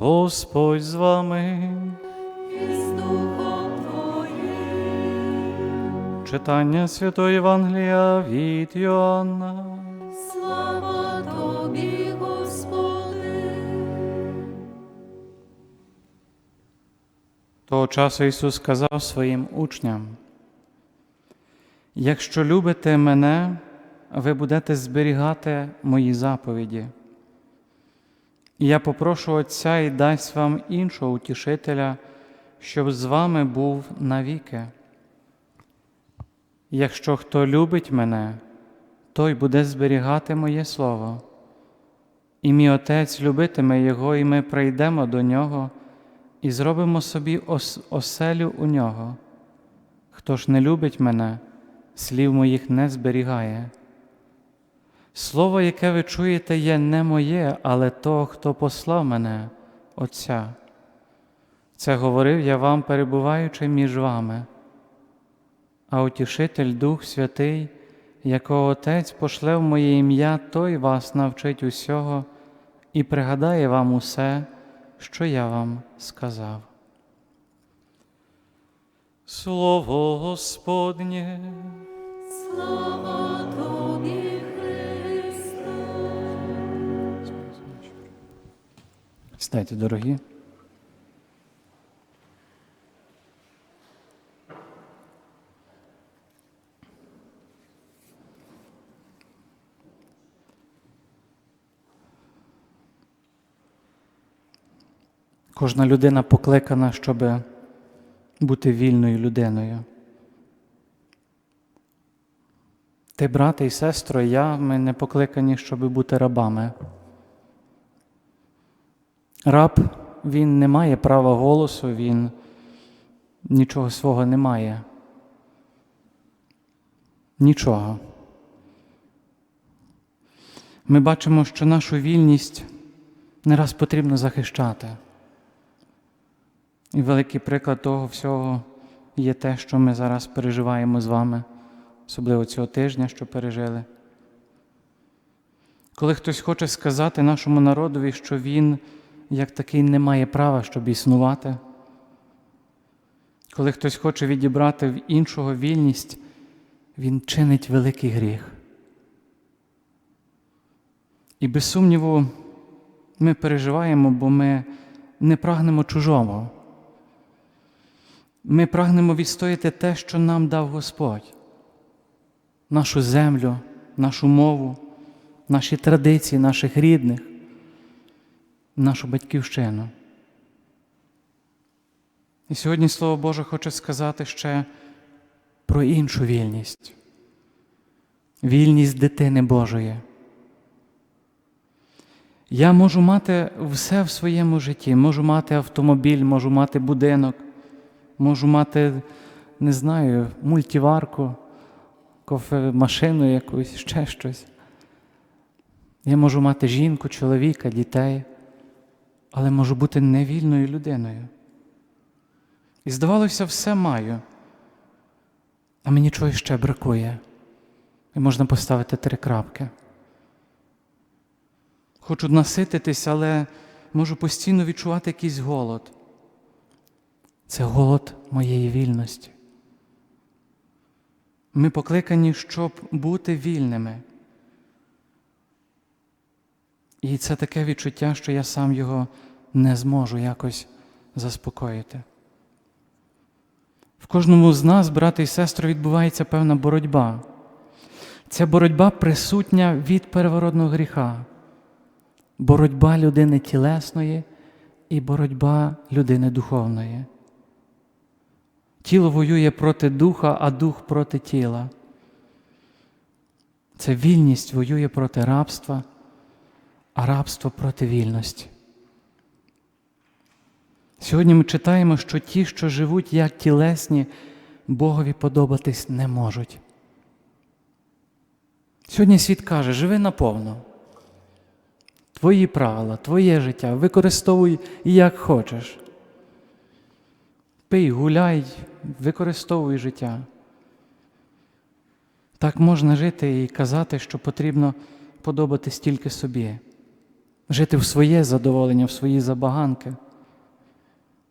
Господь з вами. і з Духом Твоїм. Читання Святої Євангелія від Йоанна. Слава Тобі, Господи. Того часу Ісус сказав своїм учням: Якщо любите мене, ви будете зберігати мої заповіді. Я попрошу Отця і дасть вам іншого утішителя, щоб з вами був навіки. Якщо хто любить мене, той буде зберігати моє слово. І мій Отець любитиме Його, і ми прийдемо до Нього і зробимо собі ос- оселю у нього. Хто ж не любить мене, слів моїх не зберігає. Слово, яке ви чуєте, є не моє, але того, хто послав мене, Отця. Це говорив я вам, перебуваючи між вами. А утішитель Дух Святий, якого Отець пошле в моє ім'я, той вас навчить усього і пригадає вам усе, що я вам сказав. Слово Господнє. Слава Тобі, Стайте, дорогі. Кожна людина покликана, щоб бути вільною людиною. Ти, брате і сестро, я, ми не покликані, щоб бути рабами. Раб, він не має права голосу, він нічого свого не має. Нічого. Ми бачимо, що нашу вільність не раз потрібно захищати. І великий приклад того всього є те, що ми зараз переживаємо з вами, особливо цього тижня, що пережили. Коли хтось хоче сказати нашому народові, що він як такий не має права, щоб існувати, коли хтось хоче відібрати в іншого вільність, він чинить великий гріх. І без сумніву, ми переживаємо, бо ми не прагнемо чужого. Ми прагнемо відстояти те, що нам дав Господь, нашу землю, нашу мову, наші традиції, наших рідних, нашу батьківщину. І сьогодні Слово Боже хоче сказати ще про іншу вільність, вільність дитини Божої. Я можу мати все в своєму житті, можу мати автомобіль, можу мати будинок, можу мати, не знаю, мультиварку, кофемашину якусь, ще щось. Я можу мати жінку, чоловіка, дітей, але можу бути невільною людиною. І здавалося, все маю, а мені чогось ще бракує. І можна поставити три крапки. Хочу насититись, але можу постійно відчувати якийсь голод. Це голод моєї вільності. Ми покликані, щоб бути вільними. І це таке відчуття, що я сам його не зможу якось заспокоїти. В кожному з нас, брати і сестри, відбувається певна боротьба. Ця боротьба присутня від переворотного гріха, боротьба людини тілесної і боротьба людини духовної. Тіло воює проти духа, а дух проти тіла. Це вільність воює проти рабства, а рабство проти вільності. Сьогодні ми читаємо, що ті, що живуть як тілесні, Богові подобатись не можуть. Сьогодні світ каже, живи наповно. Твої правила, твоє життя, використовуй як хочеш. Пий, гуляй, використовуй життя. Так можна жити і казати, що потрібно подобатись тільки собі. жити в своє задоволення, в свої забаганки.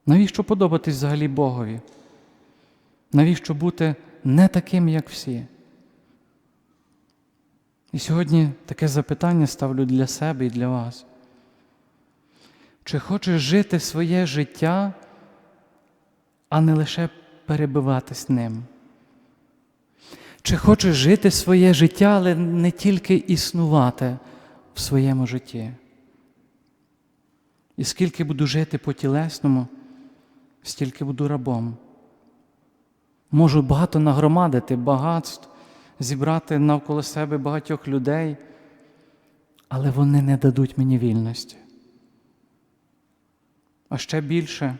Навіщо подобатись взагалі Богові? Навіщо бути не таким, як всі? І сьогодні таке запитання ставлю для себе і для вас. Чи хочеш жити своє життя, а не лише перебиватись ним? Чи хочеш жити своє життя, але не тільки існувати в своєму житті? І скільки буду жити по тілесному, стільки буду рабом. Можу багато нагромадити багатств, зібрати навколо себе багатьох людей, але вони не дадуть мені вільності. А ще більше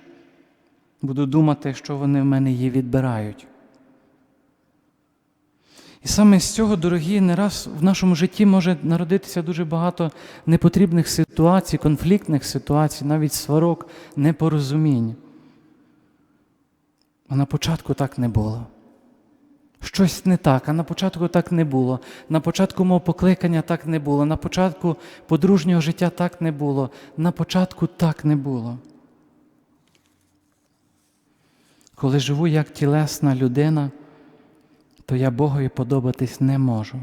буду думати, що вони в мене її відбирають. І саме з цього, дорогі, не раз в нашому житті може народитися дуже багато непотрібних ситуацій, конфліктних ситуацій, навіть сварок, непорозумінь. А на початку так не було. Щось не так, а на початку так не було. На початку мого покликання так не було. На початку подружнього життя так не було. На початку так не було. Коли живу як тілесна людина, то я Богові подобатись не можу.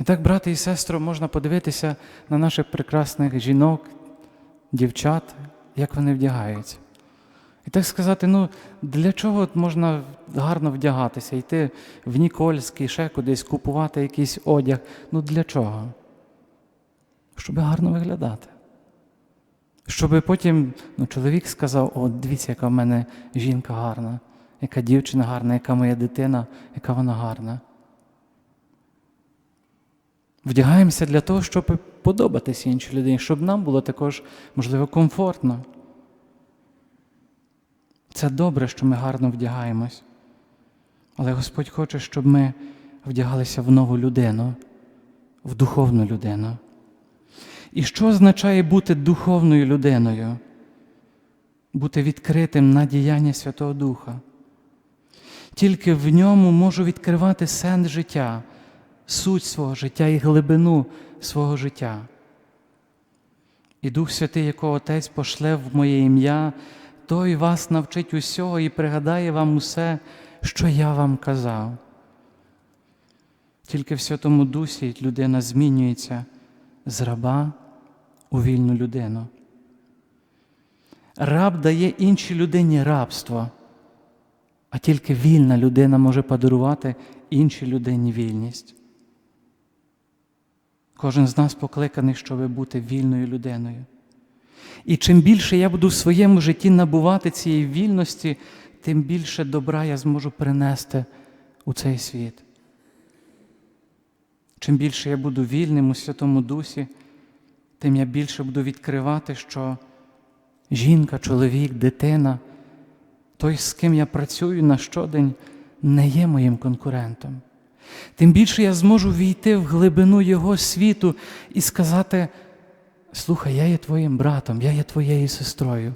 І так, брати і сестри, можна подивитися на наших прекрасних жінок, дівчат, як вони вдягаються. І так сказати, ну для чого можна гарно вдягатися, йти в Нікольський, ще кудись, купувати якийсь одяг. Ну для чого? Щоб гарно виглядати. Щоб потім ну, чоловік сказав: о, дивіться, яка в мене жінка гарна, яка дівчина гарна, яка моя дитина, яка вона гарна. Вдягаємося для того, щоб подобатись іншій людині, щоб нам було також, можливо, комфортно. Це добре, що ми гарно вдягаємось. Але Господь хоче, щоб ми вдягалися в нову людину, в духовну людину. І що означає бути духовною людиною? Бути відкритим на діяння Святого Духа. Тільки в ньому можу відкривати сенс життя, суть свого життя і глибину свого життя. І Дух Святий, якого Отець пошле в моє ім'я, той вас навчить усього і пригадає вам усе, що я вам казав. Тільки в Святому Дусі людина змінюється з раба у вільну людину. Раб дає іншій людині рабство, а тільки вільна людина може подарувати іншій людині вільність. Кожен з нас покликаний, щоб бути вільною людиною. І чим більше я буду в своєму житті набувати цієї вільності, тим більше добра я зможу принести у цей світ. Чим більше я буду вільним у Святому Дусі, тим я більше буду відкривати, що жінка, чоловік, дитина, той, з ким я працюю на щодень, не є моїм конкурентом. Тим більше я зможу війти в глибину Його світу і сказати, слухай, я є твоїм братом, я є твоєю сестрою,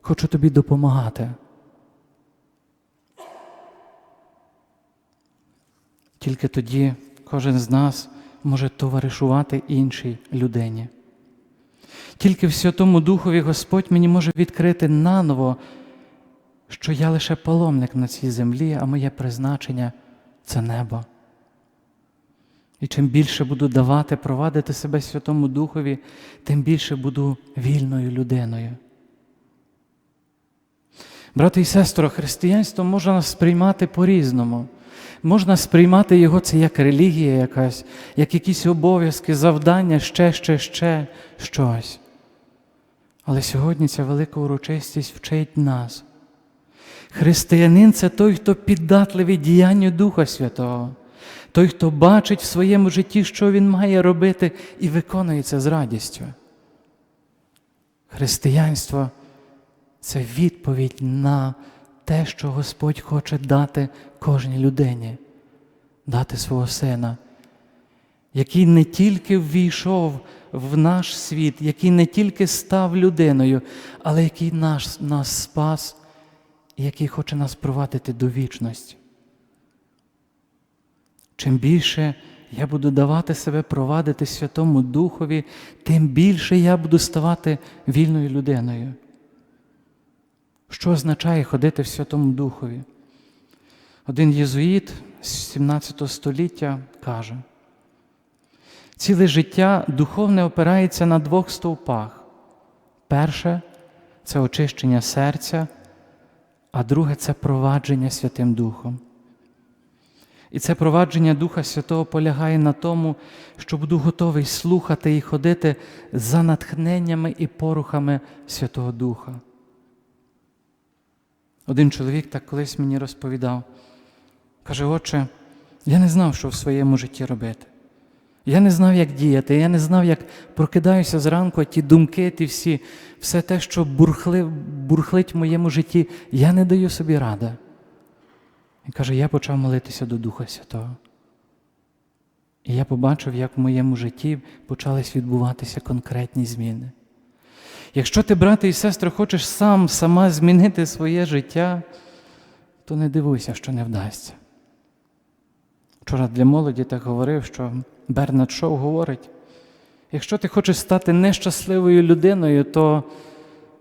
хочу тобі допомагати. Тільки тоді кожен з нас може товаришувати іншій людині. Тільки в Святому Духові Господь мені може відкрити наново, що я лише паломник на цій землі, а моє призначення це небо. І чим більше буду давати, провадити себе Святому Духові, тим більше буду вільною людиною. Брати і сестри, християнство можна сприймати по-різному. Можна сприймати його це як релігія якась, як якісь обов'язки, завдання, ще, ще, ще щось. Але сьогодні ця велика урочистість вчить нас. Християнин це той, хто піддатливий діянню Духа Святого, той, хто бачить в своєму житті, що він має робити, і виконує це з радістю. Християнство це відповідь на те, що Господь хоче дати кожній людині, дати свого сина, який не тільки ввійшов в наш світ, який не тільки став людиною, але який нас, нас спас і який хоче нас провадити до вічності. Чим більше я буду давати себе провадити Святому Духові, тим більше я буду ставати вільною людиною. Що означає ходити в Святому Духові? Один єзуїт з 17 століття каже, ціле життя духовне опирається на двох стовпах. Перше це очищення серця, а друге це провадження Святим Духом. І це провадження Духа Святого полягає на тому, що буду готовий слухати і ходити за натхненнями і порухами Святого Духа. Один чоловік так колись мені розповідав, каже, отче, я не знав, що в своєму житті робити. Я не знав, як діяти, я не знав, як прокидаюся зранку, ті думки, ті всі, все те, що бурхли, бурхлить в моєму житті, я не даю собі ради. Він каже, я почав молитися до Духа Святого. І я побачив, як в моєму житті почались відбуватися конкретні зміни. Якщо ти, брате і сестри, хочеш сам, сама змінити своє життя, то не дивуйся, що не вдасться. Вчора для молоді так говорив, що Бернард Шоу говорить: якщо ти хочеш стати нещасливою людиною, то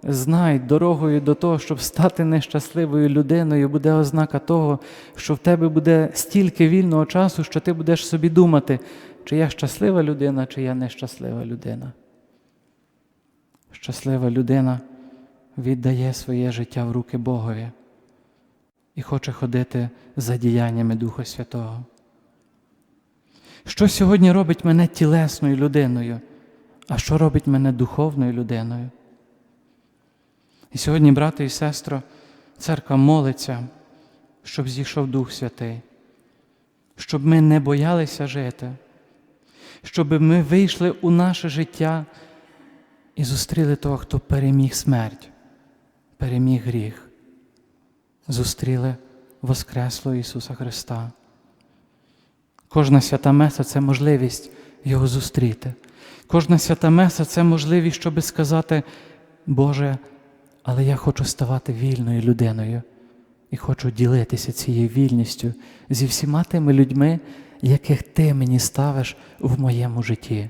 знай, дорогою до того, щоб стати нещасливою людиною, буде ознака того, що в тебе буде стільки вільного часу, що ти будеш собі думати, чи я щаслива людина, чи я нещаслива людина. Щаслива людина віддає своє життя в руки Богові і хоче ходити за діяннями Духа Святого. Що сьогодні робить мене тілесною людиною, а що робить мене духовною людиною? І сьогодні, брате і сестро, церква молиться, щоб зійшов Дух Святий, щоб ми не боялися жити, щоб ми вийшли у наше життя і зустріли того, хто переміг смерть, переміг гріх, зустріли Воскреслого Ісуса Христа. Кожна свята меса це можливість Його зустріти. Кожна свята меса це можливість, щоб сказати, Боже, але я хочу ставати вільною людиною і хочу ділитися цією вільністю зі всіма тими людьми, яких Ти мені ставиш в моєму житті.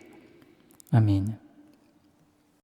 Амінь.